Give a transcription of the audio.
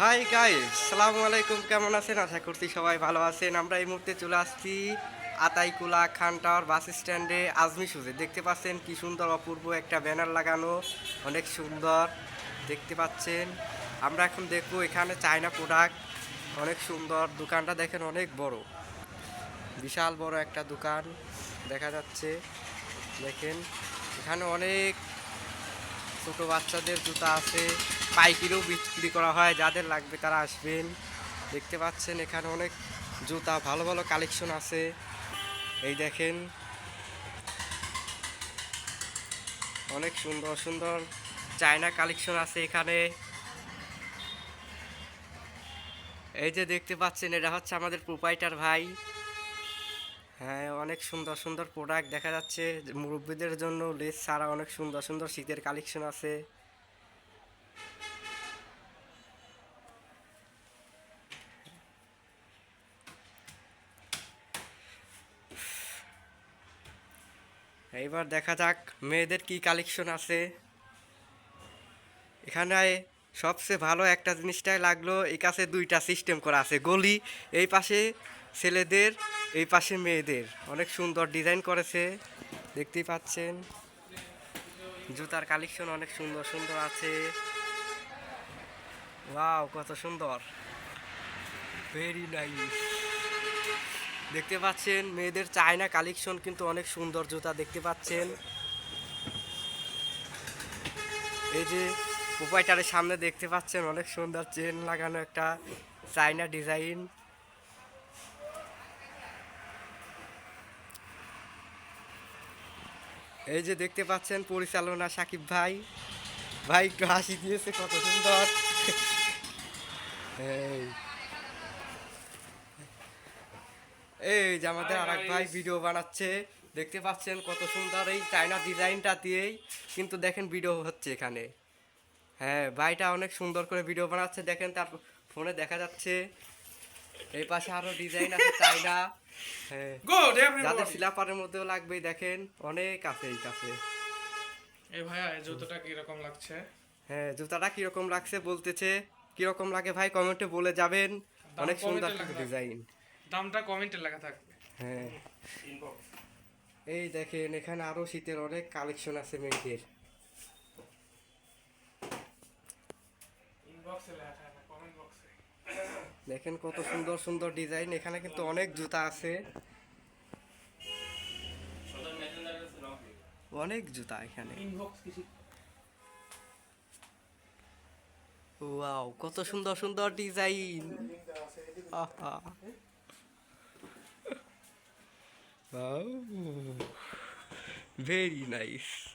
Hi guys সালামু আলাইকুম কেমন আছেন? আশা করছি সবাই ভালো আছেন। আমরা এই মুহূর্তে চলে আসছি আতাইকুলা খান টাওয়ার বাস স্ট্যান্ডে আজমি সুজে দেখতে পাচ্ছেন কি সুন্দর অপূর্ব একটা ব্যানার লাগানো, অনেক সুন্দর। দেখতে পাচ্ছেন আমরা এখন দেখব এখানে চায়না প্রোডাক্ট অনেক সুন্দর। দোকানটা দেখেন অনেক বড়। বিশাল বড় একটা দোকান দেখা যাচ্ছে। দেখেন, এখানে অনেক ছোট বাচ্চাদের জুতা আছে। পাইকিরিও বিক্রি করা হয়, যাদের লাগবে তারা আসবেন। দেখতে পাচ্ছেন, এখানে অনেক জুতা, ভালো ভালো কালেকশন আছে। এই দেখেন, অনেক সুন্দর সুন্দর চায়না কালেকশন আছে এখানে। এই যে দেখতে পাচ্ছেন, এটা হচ্ছে আমাদের প্রোপাইটার ভাই। হ্যাঁ অনেক সুন্দর সুন্দর প্রোডাক্ট দেখা যাচ্ছে। মুরব্বীদের জন্য লেস ছাড়া অনেক সুন্দর সুন্দর শীতের কালেকশন আছে। এইবার দেখা যাক মেয়েদের কি কালেকশন আছে। এখানে সবচেয়ে ভালো একটা জিনিসটাই লাগল, এই কাছে দুইটা সিস্টেম করা আছে, গলি, এই পাশে ছেলেদের, এই পাশে মেয়েদের। অনেক সুন্দর ডিজাইন করেছে, দেখতেই পাচ্ছেন। জুতার কালেকশন অনেক সুন্দর সুন্দর আছে। ওয়াও কত সুন্দর। ভেরি নাইস দেখতে পাচ্ছেন, মেয়েদের চায়না কালেকশন কিন্তু অনেক সুন্দর জুতা, দেখতে পাচ্ছেন। এই যে প্রোপাইটারের সামনে দেখতে পাচ্ছেন অনেক সুন্দর চেন লাগানো একটা চাইনা ডিজাইন। এই যে দেখতে পাচ্ছেন পরিচালনা সাকিব ভাই। ভাই একটু হাসি দিয়েছে কত সুন্দর। এই। এই যে আমাদের আর এক ভাই ভিডিও বানাচ্ছে। দেখতে পাচ্ছেন কত সুন্দর এই চায়না ডিজাইনটা দিয়েই কিন্তু দেখেন ভিডিও হচ্ছে এখানে। হ্যাঁ ভাইটা অনেক সুন্দর করে ভিডিও বানাচ্ছে। দেখেন তার ফোনে দেখা যাচ্ছে। এই পাশে আরও ডিজাইন আছে চায়না। হ্যাঁ যাদের সিলাপারের মধ্যেও লাগবে দেখেন অনেক আছে এই কাছে। এই ভাইয়া জুতোটা কীরকম লাগছে? হ্যাঁ জুতাটা কীরকম লাগছে বলতেছে। কীরকম লাগে ভাই কমেন্টে বলে যাবেন। অনেক সুন্দর ডিজাইন দামটা কমেন্টে লেখা থাকবে। হ্যাঁ। এই দেখেন এখানে আরও শীতের অনেক কালেকশন আছে মেয়েদের। ইনবক্সে লেখা থাকবে কমেন্ট বক্সে দেখেন কত সুন্দর সুন্দর ডিজাইন এখানে কিন্তু অনেক জুতা আছে। অনেক জুতা এখানে। ওয়াও কত সুন্দর সুন্দর ডিজাইন ভেরি নাইস